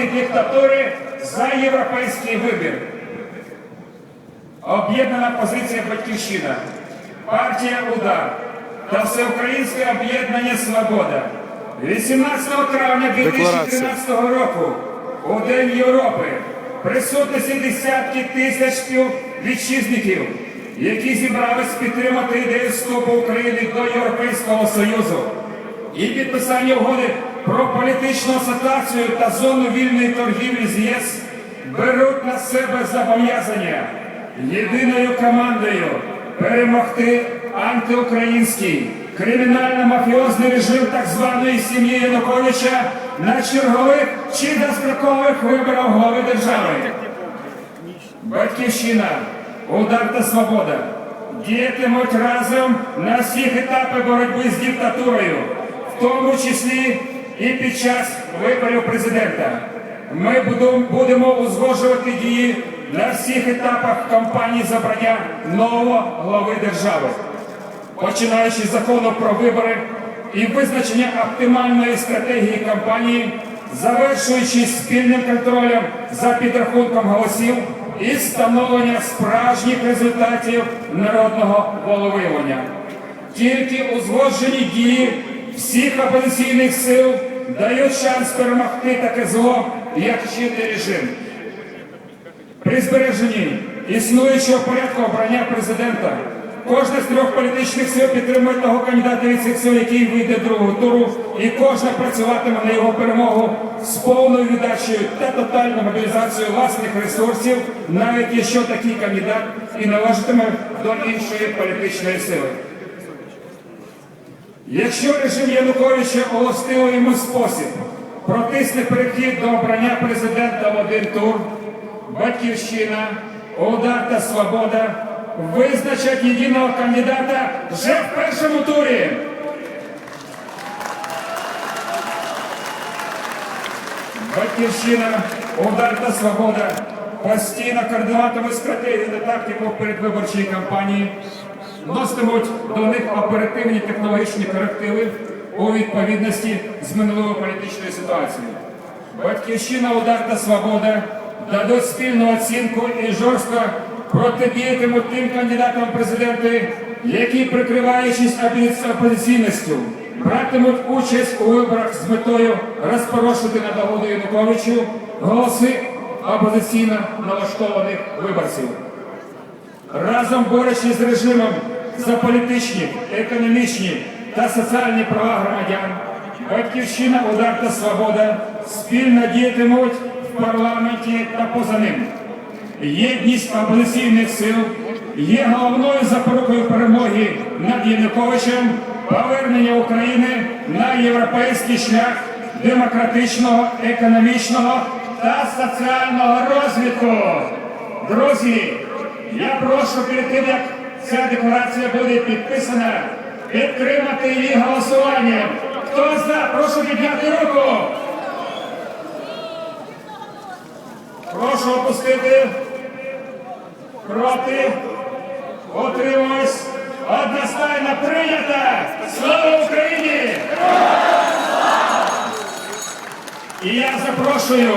проти диктатури за європейський вибір. Об'єднана позиція Батьківщина, партія Удар та Всеукраїнське об'єднання Свобода 18 травня 2013 року у День Європи присутності десятки тисяч співвітчизників, які зібрались підтримати ідею вступу України до Європейського Союзу і підписання угоди про політичну асоціацію та зону вільної торгівлі з ЄС беруть на себе зобов'язання єдиною командою перемогти антиукраїнський кримінально-мафіозний режим так званої сім'ї Януковича на чергових чи дострокових виборах глави держави. Батьківщина, удар та свобода діятимуть разом на всіх етапах боротьби з диктатурою, в тому числі і під час виборів президента. Ми будемо узгоджувати дії на всіх етапах кампанії забрання нового глави держави, починаючи з закону про вибори і визначення оптимальної стратегії кампанії, завершуючи спільним контролем за підрахунком голосів і встановлення справжніх результатів народного волевиявлення. Тільки узгоджені дії всіх опозиційних сил дають шанс перемогти таке зло, як чинний режим. При збереженні існуючого порядку обрання президента кожна з трьох політичних сил підтримує того кандидата від цих сил, який вийде другого туру, і кожна працюватиме на його перемогу з повною віддачею та тотальною мобілізацією власних ресурсів, навіть якщо такий кандидат і належатиме до іншої політичної сили. Якщо режим Януковича уластив йому спосіб протисне перехід до обрання президента в один тур, Батьківщина, Удар та Свобода визначать єдиного кандидата вже в першому турі. Батьківщина, Удар та Свобода постійно координуватимуть стратегію та тактику передвиборчої кампанії, вноситимуть до них оперативні технологічні корективи у відповідності з минулою політичною ситуацією. Батьківщина, Удар та Свобода дадуть спільну оцінку і жорстко протидіятимуть тим кандидатам президенти, які, прикриваючись опозиційністю, братимуть участь у виборах з метою розпорошити на Януковичу голоси опозиційно налаштованих виборців. Разом борючись з режимом за політичні, економічні та соціальні права громадян, Батьківщина, Удар та Свобода спільно діятимуть в парламенті та поза ним. Єдність опозиційних сил є головною запорукою перемоги над Януковичем, повернення України на європейський шлях демократичного, економічного та соціального розвитку. Друзі, я прошу перед тим, як ця декларація буде підписана, підтримати її голосуванням. Хто за, прошу підняти руку. Прошу опустити. Проти. Отримуюсь. Одностайно прийнята. Слава Україні! І я запрошую